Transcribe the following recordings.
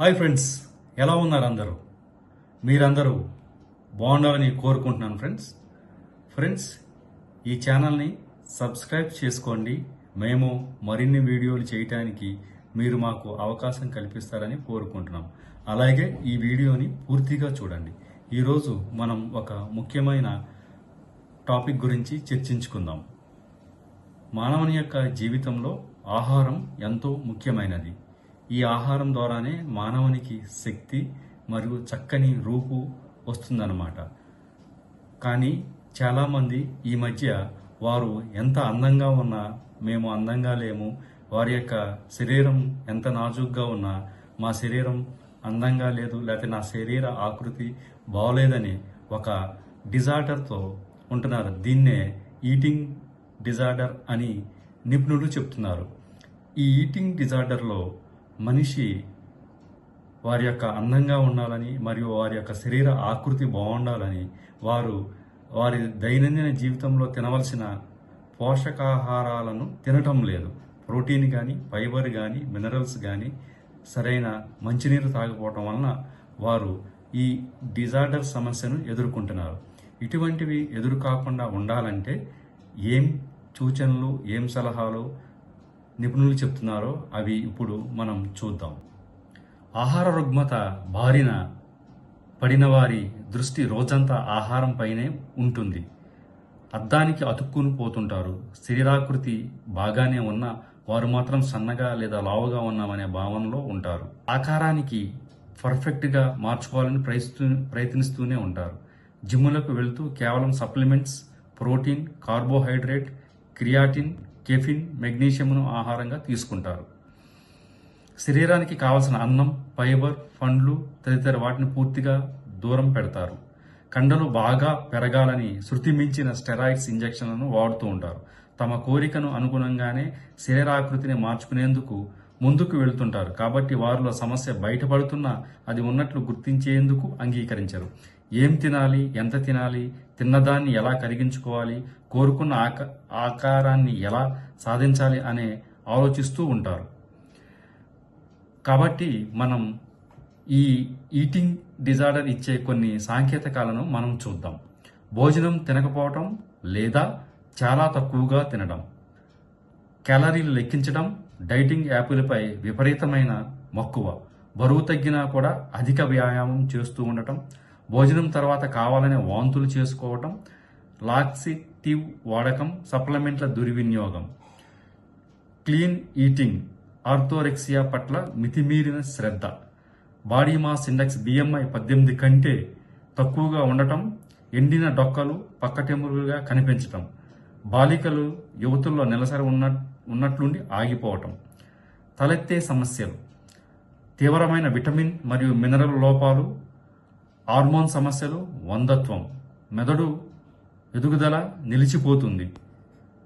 Hi friends ఎలా ఉన్నారు అందరూ? మీరందరూ బాగుండాలని కోరుకుంటున్నాను ఫ్రెండ్స్. ఫ్రెండ్స్ ఈ ఛానల్ని సబ్స్క్రైబ్ చేసుకోండి. మేము మరిన్ని వీడియోలు చేయటానికి మీరు మాకు అవకాశం కల్పిస్తారని కోరుకుంటున్నాం. అలాగే ఈ వీడియోని పూర్తిగా చూడండి. ఈరోజు మనం ఒక ముఖ్యమైన టాపిక్ గురించి చర్చించుకుందాం. మానవుని యొక్క జీవితంలో ఆహారం ఎంతో ముఖ్యమైనది. ఈ ఆహారం ద్వారానే మానవునికి శక్తి మరియు చక్కని రూపు వస్తుందన్నమాట. కానీ చాలామంది ఈ మధ్య వారు ఎంత అందంగా ఉన్నా మేము అందంగా లేము వారి యొక్క శరీరం ఎంత నాజుగ్గా ఉన్నా మా శరీరం అందంగా లేదు లేకపోతే నా శరీర ఆకృతి బాగోలేదని ఒక డిజార్డర్తో ఉంటున్నారు. దీన్నే ఈటింగ్ డిజార్డర్ అని నిపుణులు చెప్తున్నారు. ఈ ఈటింగ్ డిజార్డర్లో మనిషి వారి యొక్క అందంగా ఉండాలని మరియు వారి యొక్క శరీర ఆకృతి బాగుండాలని వారు వారి దైనందిన జీవితంలో తినవలసిన పోషకాహారాలను తినటం లేదు. ప్రోటీన్ కానీ ఫైబర్ కానీ మినరల్స్ కానీ సరైన మంచినీరు తాగకపోవటం వలన వారు ఈ డిజార్డర్ సమస్యను ఎదుర్కొంటున్నారు. ఇటువంటివి ఎదురు కాకుండా ఉండాలంటే ఏం సూచనలు ఏం సలహాలు నిపుణులు చెప్తున్నారో అవి ఇప్పుడు మనం చూద్దాం. ఆహార రుగ్మత బారిన పడిన వారి దృష్టి రోజంతా ఆహారం పైనే ఉంటుంది. అద్దానికి అతుక్కుని పోతుంటారు. శరీరాకృతి బాగానే ఉన్న వారు మాత్రం సన్నగా లేదా లావుగా ఉన్నామనే భావనలో ఉంటారు. ఆకారానికి పర్ఫెక్ట్గా మార్చుకోవాలని ప్రయత్నిస్తూ ప్రయత్నిస్తూనే ఉంటారు. జిమ్ములకు వెళ్తూ కేవలం supplements protein carbohydrate creatine caffeine మెగ్నీషియంను ఆహారంగా తీసుకుంటారు. శరీరానికి కావలసిన అన్నం ఫైబర్ పండ్లు తదితర వాటిని పూర్తిగా దూరం పెడతారు. కండలు బాగా పెరగాలని శృతి మించిన స్టెరాయిడ్స్ ఇంజెక్షన్లను వాడుతూ ఉంటారు. తమ కోరికను అనుగుణంగానే శరీరాకృతిని మార్చుకునేందుకు ముందుకు వెళ్తుంటారు. కాబట్టి వారిలో సమస్య బయటపడుతున్నా అది ఉన్నట్లు గుర్తించేందుకు అంగీకరించరు. ఏం తినాలి? ఎంత తినాలి? తిన్నదాన్ని ఎలా కరిగించుకోవాలి? కోరుకున్న ఆక ఆకారాన్ని ఎలా సాధించాలి అనే ఆలోచిస్తూ ఉంటారు. కాబట్టి మనం ఈ ఈటింగ్ డిజార్డర్ ఇచ్చే కొన్ని సాంకేతికాలను మనం చూద్దాం. భోజనం తినకపోవటం లేదా చాలా తక్కువగా తినడం. క్యాలరీలు లెక్కించడం డైటింగ్ యాప్లపై విపరీతమైన మక్కువ. బరువు తగ్గినా కూడా అధిక వ్యాయామం చేస్తూ ఉండటం. భోజనం తర్వాత కావాలనే వాంతులు చేసుకోవటం లాక్సిటివ్ వాడకం సప్లిమెంట్ల దుర్వినియోగం క్లీన్ ఈటింగ్ ఆర్థోరెక్సియా పట్ల మితిమీరిన శ్రద్ధ బాడీ మాస్ ఇండెక్స్ బిఎంఐ పద్దెనిమిది కంటే తక్కువగా ఉండటం ఎండిన డొక్కలు పక్కటెమురుగా కనిపించటం బాలికలు యువతుల్లో నెలసరి ఉన్న ఉన్నట్లుండి ఆగిపోవటం తలెత్తే సమస్యలు తీవ్రమైన విటమిన్ మరియు మినరల్ లోపాలు హార్మోన్ సమస్యలు వందత్వం మెదడు ఎదుగుదల నిలిచిపోతుంది.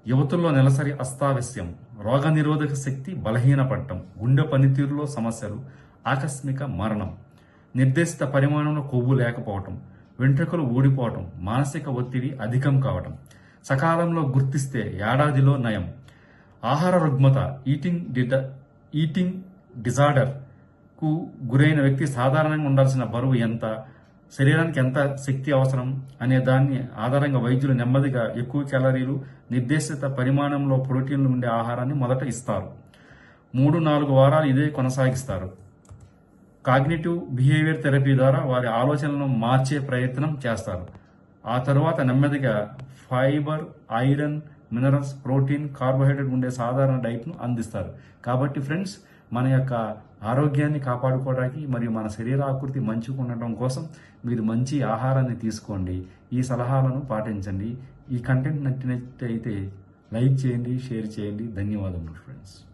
యువతుల్లో నెలసరి అస్తావస్యం రోగనిరోధక శక్తి బలహీనపడటం గుండె పనితీరులో సమస్యలు ఆకస్మిక మరణం నిర్దేశిత పరిమాణంలో కొవ్వు లేకపోవటం వెంట్రుకలు ఊడిపోవటం మానసిక ఒత్తిడి అధికం కావటం సకాలంలో గుర్తిస్తే ఏడాదిలో నయం. ఆహార రుగ్మత ఈటింగ్ డిడ ఈటింగ్ డిజార్డర్కు గురైన వ్యక్తి సాధారణంగా ఉండాల్సిన బరువు ఎంత? శరీరానికి ఎంత శక్తి అవసరం అనే దాన్ని ఆధారంగా వైద్యులు నెమ్మదిగా ఎక్కువ క్యాలరీలు నిర్దేశిత పరిమాణంలో ప్రోటీన్లు ఉండే ఆహారాన్ని మొదట ఇస్తారు. మూడు నాలుగు వారాలు ఇదే కొనసాగిస్తారు. కాగ్నిటివ్ బిహేవియర్ థెరపీ ద్వారా వారి ఆలోచనలను మార్చే ప్రయత్నం చేస్తారు. ఆ తరువాత నెమ్మదిగా fibre iron minerals protein carbohydrate ఉండే సాధారణ డైట్ను అందిస్తారు. కాబట్టి ఫ్రెండ్స్ మన యొక్క ఆరోగ్యాన్ని కాపాడుకోవడానికి మరియు మన శరీర ఆకృతి మంచిగా ఉండటం కోసం మీరు మంచి ఆహారాన్ని తీసుకోండి. ఈ సలహాలను పాటించండి. ఈ కంటెంట్ నచ్చినట్టయితే లైక్ చేయండి షేర్ చేయండి. ధన్యవాదములు ఫ్రెండ్స్